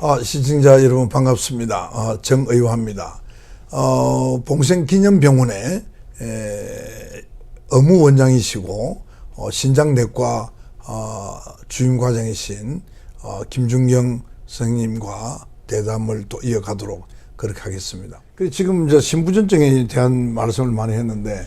아, 시청자 여러분 반갑습니다. 아, 정의화입니다. 어, 봉생기념병원의 에, 의무 원장이시고 어, 신장내과 어, 주임 과장이신 어, 김중경 선생님과 대담을 또 이어가도록 그렇게 하겠습니다. 그리고 지금 저 신부전증에 대한 말씀을 많이 했는데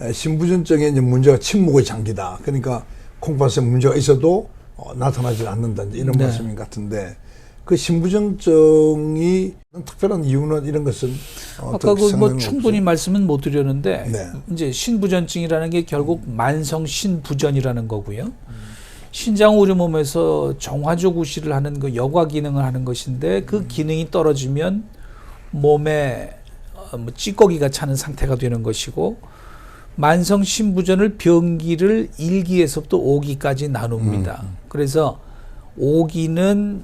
에, 신부전증에 이제 문제가 침묵의 장기다. 그러니까 콩팥에 문제가 있어도 어, 나타나지 않는다. 이제 이런 네. 말씀인 것 같은데 그 신부전증이 특별한 이유는 이런 것은 어, 아까 그 뭐 충분히 말씀은 못 드렸는데 네. 이제 신부전증이라는 게 결국 만성 신부전이라는 거고요. 신장 우리 몸에서 정화조 구실을 하는 그 여과 기능을 하는 것인데 그 기능이 떨어지면 몸에 어, 뭐 찌꺼기가 차는 상태가 되는 것이고 만성 신부전을 병기를 1기에서부터 5기까지 나눕니다. 그래서 5기는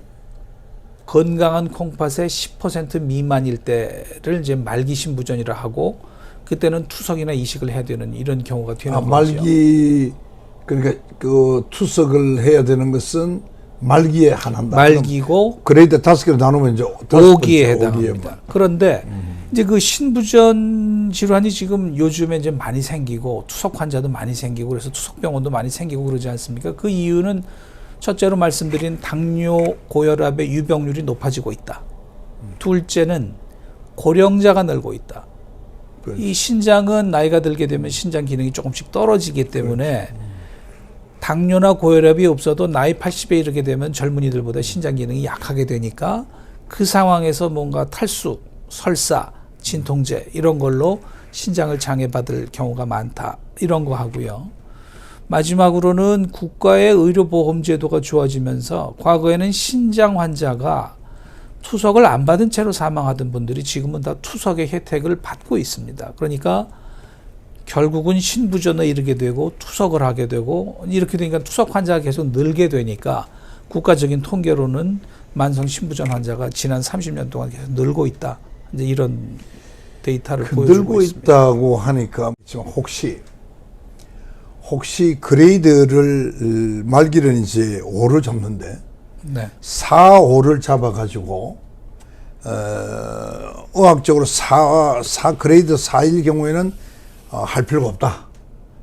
건강한 콩팥의 10% 미만일 때를 이제 말기 신부전이라 하고 그때는 투석이나 이식을 해야 되는 이런 경우가 되는 아, 거죠. 말기 그러니까 그 투석을 해야 되는 것은 말기에 한한다. 말기고 그레이드 다섯 개로 나누면 이제 오기에 해당합니다. 오기에 그런데 이제 그 신부전 질환이 지금 요즘에 이제 많이 생기고 투석 환자도 많이 생기고 그래서 투석 병원도 많이 생기고 그러지 않습니까? 그 이유는 첫째로 말씀드린 당뇨 고혈압의 유병률이 높아지고 있다. 둘째는 고령자가 늘고 있다. 그렇죠. 이 신장은 나이가 들게 되면 신장 기능이 조금씩 떨어지기 때문에 당뇨나 고혈압이 없어도 나이 80에 이르게 되면 젊은이들보다 신장 기능이 약하게 되니까 그 상황에서 뭔가 탈수, 설사, 진통제 이런 걸로 신장을 장애받을 경우가 많다. 이런 거 하고요. 마지막으로는 국가의 의료보험 제도가 좋아지면서 과거에는 신장 환자가 투석을 안 받은 채로 사망하던 분들이 지금은 다 투석의 혜택을 받고 있습니다. 그러니까 결국은 신부전에 이르게 되고 투석을 하게 되고 이렇게 되니까 투석 환자가 계속 늘게 되니까 국가적인 통계로는 만성 신부전 환자가 지난 30년 동안 계속 늘고 있다. 이제 이런 데이터를 보여주고 늘고 있습니다. 있다고 하니까 혹시 혹시 그레이드를 말기는 이제 5를 잡는데 네. 4, 5를 잡아가지고 어, 의학적으로 4, 4 그레이드 4일 경우에는 어, 할 필요가 없다.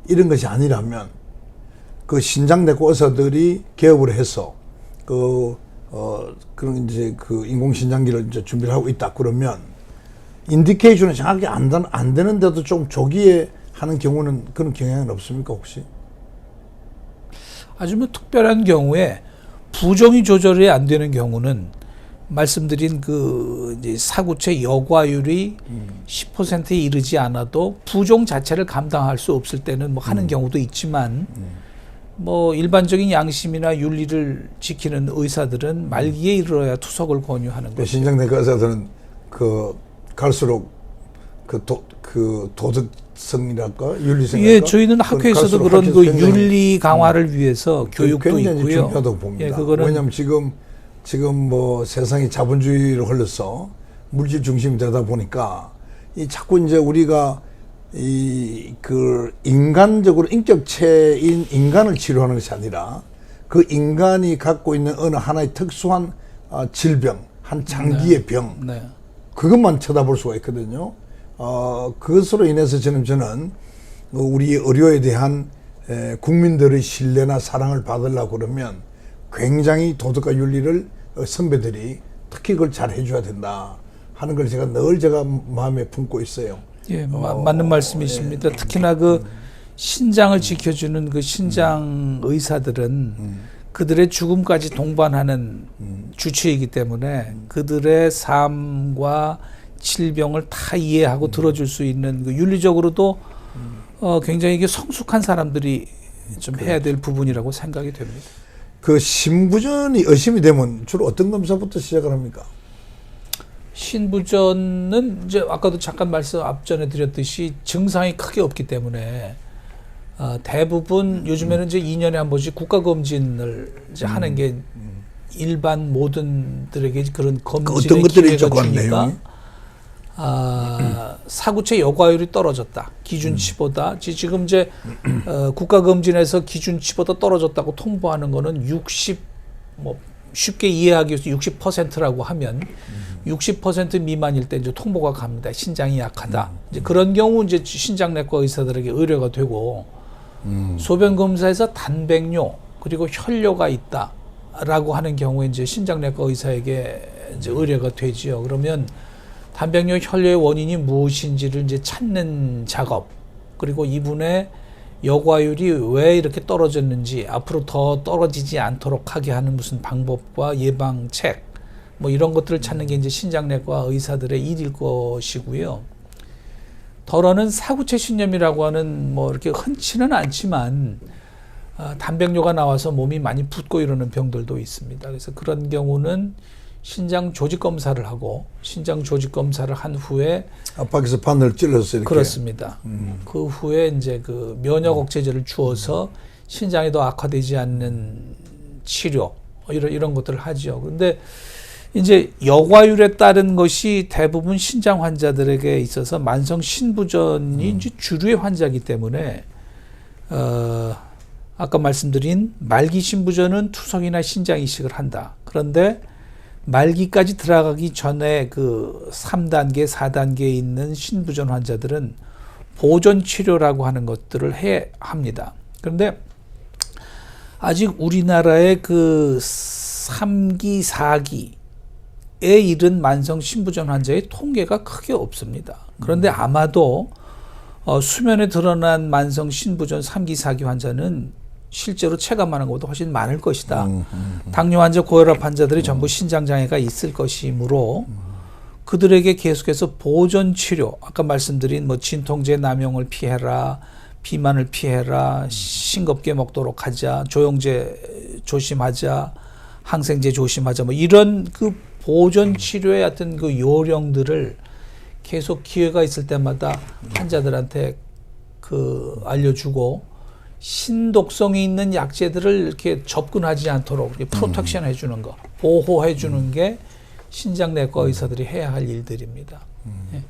이런 것이 아니라면 그 신장내과 의사들이 개업을 해서 그 어, 그런 이제 그 인공신장기를 이제 준비를 하고 있다. 그러면 인디케이션이 정확히 안, 되- 안 되는데도 좀 조기에 하는 경우는 그런 경향은 없습니까 혹시? 아주 뭐 특별한 경우에 부종이 조절이 안 되는 경우는 말씀드린 그 이제 사구체 여과율이 10%에 이르지 않아도 부종 자체를 감당할 수 없을 때는 뭐 하는 경우도 있지만 뭐 일반적인 양심이나 윤리를 지키는 의사들은 말기에 이르러야 투석을 권유하는 그 거죠. 신장내과 의사들은 그 갈수록 그, 도, 그 도덕 성이랄까 윤리성이랄까 예, 저희는 학회에서도 갈수록 그런 그 윤리 강화를 위해서 교육도 굉장히 있고요. 중요하다고 봅니다. 예, 그거는 왜냐하면 지금 지금 뭐 세상이 자본주의로 흘러서 물질 중심이 되다 보니까 이 자꾸 이제 우리가 이 그 인간적으로 인격체인 인간을 치료하는 것이 아니라 그 인간이 갖고 있는 어느 하나의 특수한 아, 질병, 한 장기의 병, 네. 그것만 쳐다볼 수가 있거든요. 어, 그것으로 인해서 저는 저는 어, 우리 의료에 대한 에, 국민들의 신뢰나 사랑을 받으려고 그러면 굉장히 도덕과 윤리를 어, 선배들이 특히 그걸 잘 해줘야 된다 하는 걸 제가 늘 제가 마음에 품고 있어요. 예, 마- 어, 맞는 말씀이십니다. 특히나 그 신장을 지켜주는 그 신장 의사들은 그들의 죽음까지 동반하는 주체이기 때문에 그들의 삶과 질병을 다 이해하고 들어줄 수 있는 그 윤리적으로도 어, 굉장히 이게 성숙한 사람들이 좀 해야 될 부분이라고 생각이 됩니다. 그 신부전이 의심이 되면 주로 어떤 검사부터 시작을 합니까? 신부전은 이제 아까도 잠깐 말씀 앞전에 드렸듯이 증상이 크게 없기 때문에 어, 대부분 요즘에는 이제 2년에 한 번씩 국가 검진을 이제 하는 게 일반 모든들에게 그런 검진의 어떤 것들이 기회가 그 주니까? 아, 사구체 여과율이 떨어졌다. 기준치보다 지- 지금 이제 어, 국가 검진에서 기준치보다 떨어졌다고 통보하는 거는 60 뭐 쉽게 이해하기 위해서 60%라고 하면 60% 미만일 때 이제 통보가 갑니다. 신장이 약하다. 이제 그런 경우 이제 신장내과 의사들에게 의뢰가 되고 소변 검사에서 단백뇨 그리고 혈뇨가 있다라고 하는 경우에 이제 신장내과 의사에게 이제 의뢰가 되지요. 그러면 단백뇨 혈뇨의 원인이 무엇인지를 이제 찾는 작업 그리고 이분의 여과율이 왜 이렇게 떨어졌는지 앞으로 더 떨어지지 않도록 하게 하는 무슨 방법과 예방책 뭐 이런 것들을 찾는 게 이제 신장내과 의사들의 일일 것이고요. 덜어는 사구체 신염이라고 하는 뭐 이렇게 흔치는 않지만 아, 단백뇨가 나와서 몸이 많이 붓고 이러는 병들도 있습니다. 그래서 그런 경우는 신장 조직 검사를 하고 신장 조직 검사를 한 후에 압박에서 바늘을 찔러서 이렇게. 그렇습니다. 그 후에 이제 그 면역 억제제를 주어서 신장이 더 악화되지 않는 치료 이런 이런 것들을 하죠. 그런데 이제 여과율에 따른 것이 대부분 신장 환자들에게 있어서 만성 신부전이 이제 주류의 환자이기 때문에 어 아까 말씀드린 말기 신부전은 투석이나 신장 이식을 한다. 그런데 말기까지 들어가기 전에 그 3단계, 4단계에 있는 신부전 환자들은 보존 치료라고 하는 것들을 해 합니다. 그런데 아직 우리나라의 그 3기, 4기에 이른 만성 신부전 환자의 통계가 크게 없습니다. 그런데 아마도 어, 수면에 드러난 만성 신부전 3기, 4기 환자는 실제로 체감하는 것보다 훨씬 많을 것이다. 당뇨 환자, 고혈압 환자들이 전부 신장 장애가 있을 것이므로 그들에게 계속해서 보존 치료, 아까 말씀드린 뭐 진통제 남용을 피해라, 비만을 피해라, 싱겁게 먹도록 하자, 조영제 조심하자, 항생제 조심하자, 뭐 이런 그 보존 치료의 어떤 그 요령들을 계속 기회가 있을 때마다 환자들한테 그 알려주고 신독성이 있는 약제들을 이렇게 접근하지 않도록 이렇게 프로텍션 해주는 거, 보호해 주는 게 신장내과 의사들이 해야 할 일들입니다. 예.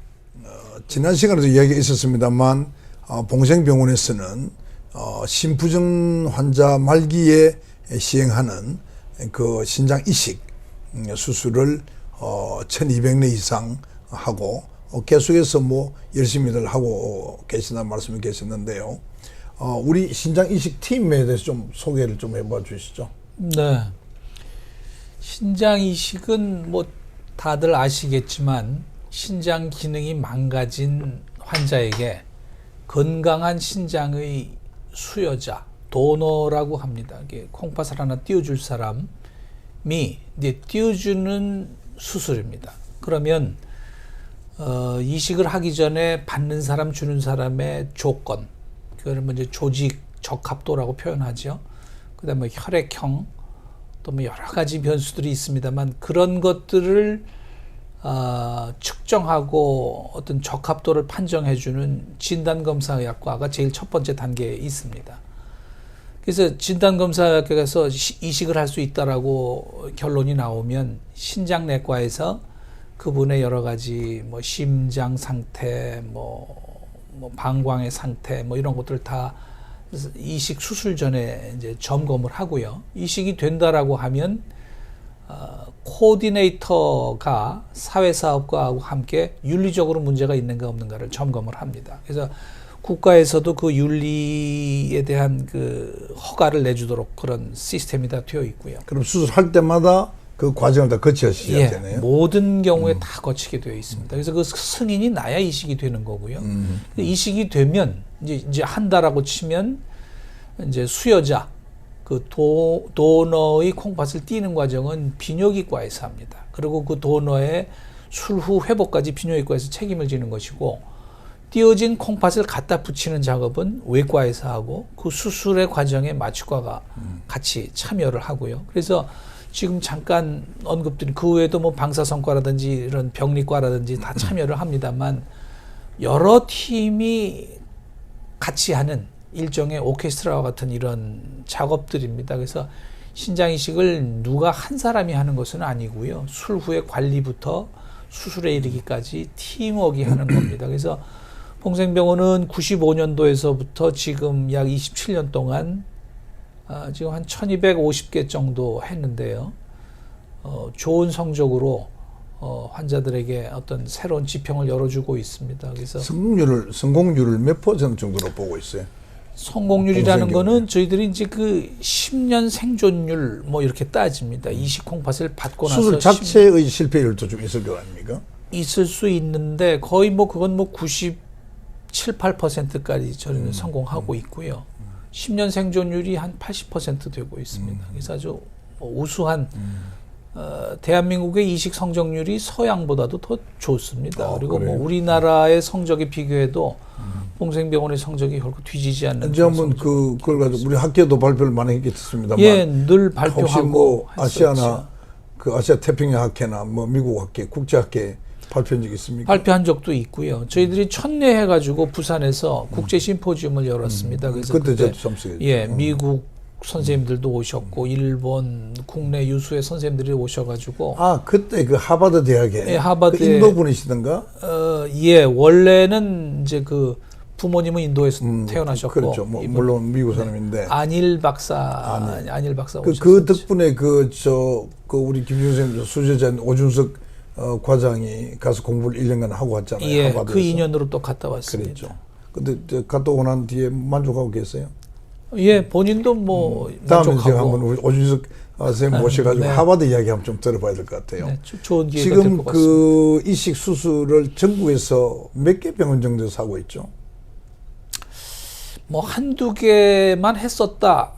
지난 시간에도 이야기가 있었습니다만 어, 봉생병원에서는 어, 신부전 환자 말기에 시행하는 그 신장 이식 음, 수술을 어, 1,200례 이상 하고 어, 계속해서 뭐 열심히들 하고 계신다는 말씀이 계셨는데요. 어, 우리 신장 이식 팀에 대해서 좀 소개를 좀 해봐 주시죠. 네. 신장 이식은 뭐 다들 아시겠지만 신장 기능이 망가진 환자에게 건강한 신장의 수여자 도너라고 합니다. 이게 콩팥을 하나 띄워줄 사람이 이제 띄워주는 수술입니다. 그러면 어, 이식을 하기 전에 받는 사람 주는 사람의 조건 그걸 뭐 이제 조직 적합도라고 표현하죠. 그다음에 뭐 혈액형 또 뭐 여러 가지 변수들이 있습니다만 그런 것들을 어, 측정하고 어떤 적합도를 판정해주는 진단검사의학과가 제일 첫 번째 단계에 있습니다. 그래서 진단검사학과에서 시- 이식을 할 수 있다라고 결론이 나오면 신장내과에서 그분의 여러 가지 뭐 심장 상태, 뭐, 뭐 방광의 상태, 뭐 이런 것들 다 이식 수술 전에 이제 점검을 하고요. 이식이 된다라고 하면 어, 코디네이터가 사회사업과하고 함께 윤리적으로 문제가 있는가 없는가를 점검을 합니다. 그래서 국가에서도 그 윤리에 대한 그 허가를 내주도록 그런 시스템이 다 되어 있고요. 그럼 수술할 때마다 그 과정을 다 거치셔야 예, 되네요. 모든 경우에 다 거치게 되어 있습니다. 그래서 그 승인이 나야 이식이 되는 거고요. 음. 이식이 되면 이제 이제 한다라고 치면 이제 수여자 그 도, 도너의 콩팥을 띄는 과정은 비뇨기과에서 합니다. 그리고 그 도너의 술 후 회복까지 비뇨기과에서 책임을 지는 것이고 띄어진 콩팥을 갖다 붙이는 작업은 외과에서 하고 그 수술의 과정에 마취과가 같이 참여를 하고요. 그래서 지금 잠깐 언급드린 그 외에도 뭐 방사선과라든지 이런 병리과라든지 다 참여를 합니다만 여러 팀이 같이 하는 일종의 오케스트라와 같은 이런 작업들입니다. 그래서 신장 이식을 누가 한 사람이 하는 것은 아니고요. 술 후의 관리부터 수술에 이르기까지 팀워크가 하는 겁니다. 그래서 봉생병원은 95년도에서부터 지금 약 27년 동안 아, 지금 한 1250개 정도 했는데요. 어, 좋은 성적으로 어, 환자들에게 어떤 새로운 지평을 열어주고 있습니다. 그래서 성공률을 성공률을 몇 퍼센트 정도로 보고 있어요? 성공률이라는. 거는 저희들이 이제 그 10년 생존율 뭐 이렇게 따집니다. 이식 콩팥을 받고 나서 수술 10 자체의 실패율도 좀 있을 거 아닙니까? 있을 수 있는데 거의 뭐 그건 뭐 97, 8%까지 저희는 성공하고 있고요. 10년 생존율이 한 80% 되고 있습니다. 그래서 아주 뭐 우수한 어, 대한민국의 이식 성적률이 서양보다도 더 좋습니다. 아, 그리고 뭐 그래요? 우리나라의 성적에 비교해도 봉생병원의 성적이 결코 뒤지지 않는 한번 그 그걸 가지고 우리 학교도 발표를 많이 했겠습니다만 예, 늘 혹시 발표하고 뭐 했었죠. 아시아나 그 아시아 태평양 학회나 뭐 미국 학회, 국제 학회 발표한 적 있습니까? 발표한 적도 있고요. 저희들이 첫내 해가지고 부산에서 국제 심포지움을 열었습니다. 그래서 그때 그때 저도 참석했죠. 예 미국 선생님들도 오셨고 일본 국내 유수의 선생님들이 오셔가지고 아 그때 그 하버드 대학에 예, 하버드에- 그 인도 분이시던가 어, 예 원래는 이제 그 부모님은 인도에서 음, 태어나셨고 그렇죠. 뭐, 이분- 물론 미국 사람인데 안일 박사 안일, 박사 그, 오셨었죠. 그 덕분에 그 저 그 우리 김준생 수제자 오준석 어, 과장이 가서 공부를 1년간 하고 왔잖아요. 예. 그 인연으로 또 갔다 왔습니다. 그랬죠. 근데 저 갔다 오고 난 뒤에 만족하고 계세요? 예, 본인도 뭐 음. 다음에 제가 만족하고 한번 우리 오준석 어, 선생님 모셔가지고 네. 하버드 이야기 한번 좀 들어봐야 될 것 같아요. 네, 조- 좋은 기회가 지금. 그 이식 수술을 전국에서 몇 개 병원 정도에서 하고 있죠? 뭐 한두 개만 했었다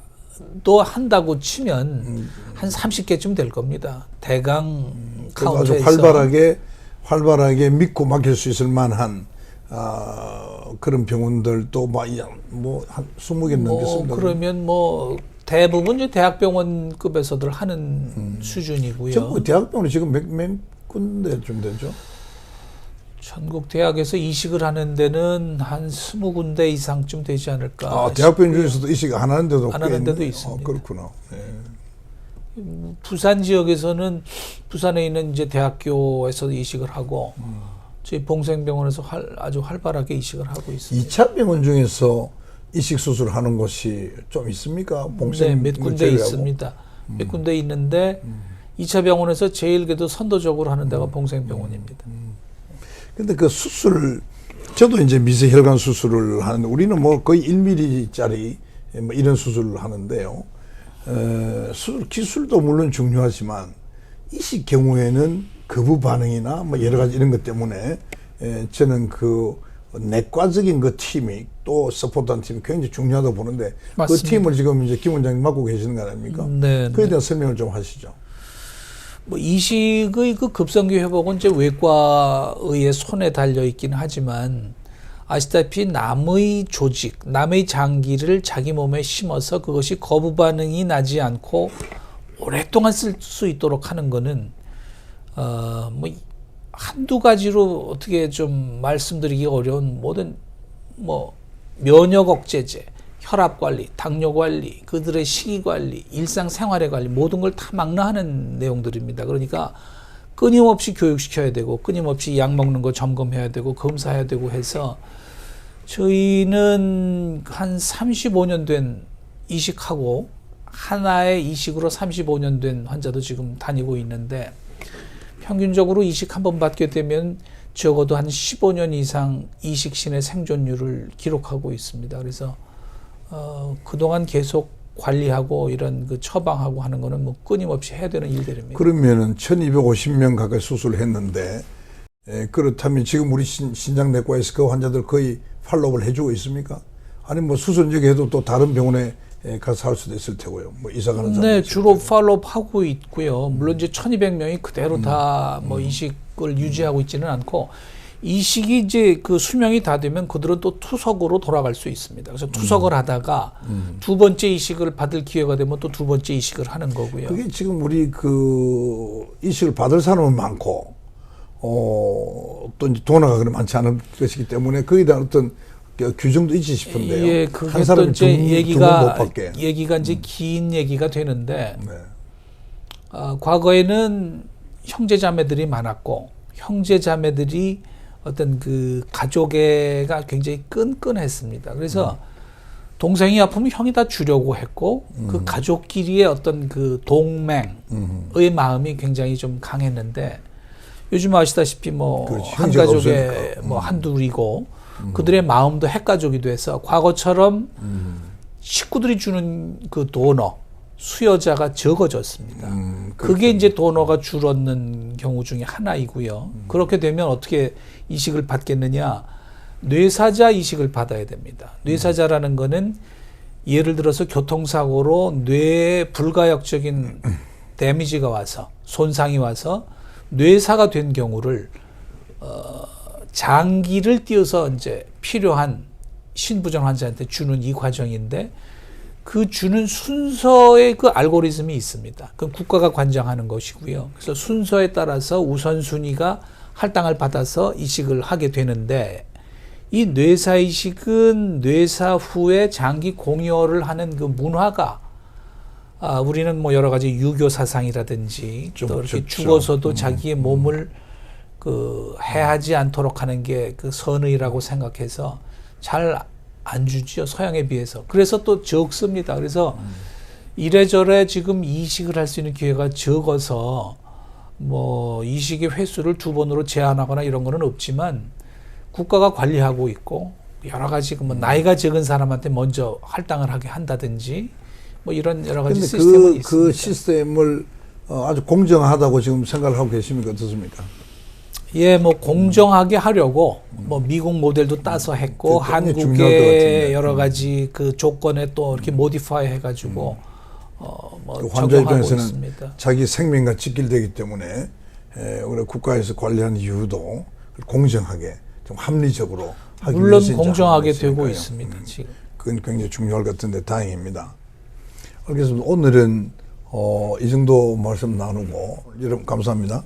또 한다고 치면 한 30개쯤 될 겁니다. 대강 아주 카운트에서 활발하게 활발하게 믿고 맡길 수 있을 만한 아, 그런 병원들도 뭐한 20개 뭐 넘겠습니다. 그러면 뭐 대부분 이제 대학병원급에서들 하는 수준이고요. 전국 대학병원이 지금 몇, 몇 군데쯤 되죠? 전국 대학에서 이식을 하는 데는 한 20군데 이상쯤 되지 않을까. 아, 대학병원 싶고요. 중에서도 이식 안 하는 데도 안꽤 하는 데도. 있습니다. 아, 그렇구나. 예. 부산 지역에서는 부산에 있는 이제 대학교에서 이식을 하고 음. 저희 봉생병원에서 활, 아주 활발하게 이식을 하고 있습니다. 2차 병원 중에서 이식 수술 하는 곳이 좀 있습니까? 봉생 네, 몇 군데 제외하고? 있습니다. 음. 몇 군데 있는데 이 2차 병원에서 제일 그래도 선도적으로 하는 음. 데가 봉생병원입니다. 근데 그 수술 저도 이제 미세 혈관 수술을 하는데 우리는 뭐 거의 1mm짜리 뭐 이런 수술을 하는데요. 에, 수술 기술도 물론 중요하지만 이식 경우에는 거부 반응이나 뭐 여러 가지 이런 것 때문에 에, 저는 그 내과적인 그 팀이 또 서포트한 팀이 굉장히 중요하다고 보는데 맞습니다. 그 팀을 지금 이제 김 원장님 맡고 계시는 거 아닙니까? 네, 그에 네. 대한 설명을 좀 하시죠. 뭐 이식의 그 급성기 회복은 이제 외과의의 손에 달려 있긴 하지만 아시다시피 남의 조직, 남의 장기를 자기 몸에 심어서 그것이 거부 반응이 나지 않고 오랫동안 쓸 수 있도록 하는 거는 어뭐 한두 가지로 어떻게 좀 말씀드리기 어려운 모든 뭐 면역 억제제, 혈압 관리, 당뇨 관리, 그들의 식이 관리, 일상 생활의 관리 모든 걸 다 망라하는 내용들입니다. 그러니까 끊임없이 교육시켜야 되고 끊임없이 약 먹는 거 점검해야 되고 검사해야 되고 해서 저희는 한 35년 된 이식하고 하나의 이식으로 35년 된 환자도 지금 다니고 있는데 평균적으로 이식 한 번 받게 되면 적어도 한 15년 이상 이식신의 생존율을 기록하고 있습니다. 그래서 어, 그동안 계속 관리하고 이런 그 처방하고 하는 거는 뭐 끊임없이 해야 되는 일들입니다. 그러면은 1250명 가까이 수술을 했는데 에, 그렇다면 지금 우리 신, 신장내과에서 그 환자들 거의 팔로우를 해주고 있습니까? 아니 뭐 수술 여기 해도 또 다른 병원에 에, 가서 할 수도 있을 테고요. 뭐 이사 가는 사람 네, 주로 팔로우 하고 있고요. 물론 이제 1200명이 그대로 다뭐 이식을 유지하고 있지는 않고 이식이 이제 그 수명이 다 되면 그들은 또 투석으로 돌아갈 수 있습니다. 그래서 투석을 하다가 두 번째 이식을 받을 기회가 되면 또 두 번째 이식을 하는 거고요. 그게 지금 우리 그 이식을 받을 사람은 많고 어, 또 이제 도나가 그리 많지 않은 것이기 때문에 거기에 대한 어떤 그 규정도 있지 싶은데요. 예, 그게 한또 이제 두, 두번못 얘기가. 얘기가 이제 긴 얘기가 되는데 네. 어, 과거에는 형제자매들이 많았고 형제자매들이 어떤 그 가족애가 굉장히 끈끈했습니다. 그래서 동생이 아프면 형이 다 주려고 했고 음. 그 가족끼리의 어떤 그 동맹의 마음이 굉장히 좀 강했는데 요즘 아시다시피 뭐 그렇지, 한 형제가 가족에 없으니까. 음. 뭐 한둘이고 그들의 마음도 핵가족이 돼서 과거처럼 음. 식구들이 주는 그 도너 수여자가 적어졌습니다. 음, 그게 이제 도너가 줄었는 경우 중에 하나이고요. 그렇게 되면 어떻게 이식을 받겠느냐? 뇌사자 이식을 받아야 됩니다. 뇌사자라는 거는 예를 들어서 교통사고로 뇌에 불가역적인 데미지가 와서 손상이 와서 뇌사가 된 경우를 어, 장기를 띄어서 이제 필요한 신부전 환자한테 주는 이 과정인데 그 주는 순서의 그 알고리즘이 있습니다. 그 국가가 관장하는 것이고요. 그래서 순서에 따라서 우선순위가 할당을 받아서 이식을 하게 되는데 이 뇌사 이식은 뇌사 후에 장기 공여를 하는 그 문화가 아, 우리는 뭐 여러 가지 유교 사상이라든지 좀 또 이렇게 없었죠. 죽어서도 자기의 몸을 그 해하지 않도록 하는 게 그 선의라고 생각해서 잘 안 주지요 서양에 비해서 그래서 또 적습니다 그래서 이래저래 지금 이식을 할 수 있는 기회가 적어서 뭐 이식의 횟수를 두 번으로 제한하거나 이런 거는 없지만 국가가 관리하고 있고 여러 가지 그뭐 나이가 적은 사람한테 먼저 할당을 하게 한다든지 뭐 이런 여러 가지 근데 시스템은 그, 있습니다. 그 시스템을 어, 아주 공정하다고 지금 생각을 하고 계십니까? 어떻습니까? 예, 뭐 공정하게 하려고 뭐 미국 모델도 따서 했고 같은데. 한국의 여러 가지 그 조건에 또 이렇게 모디파이 해가지고 어뭐 그 환자 입장에서는 있습니다. 자기 생명과 직결되기 때문에 에, 우리 국가에서 관리하는 이유도 공정하게 좀 합리적으로 하기 물론 공정하게 되고. 있습니다 음, 지금. 그건 굉장히 중요할 것 같은데 다행입니다. 알겠습니다. 오늘은 어, 이 정도 말씀 나누고 여러분 감사합니다.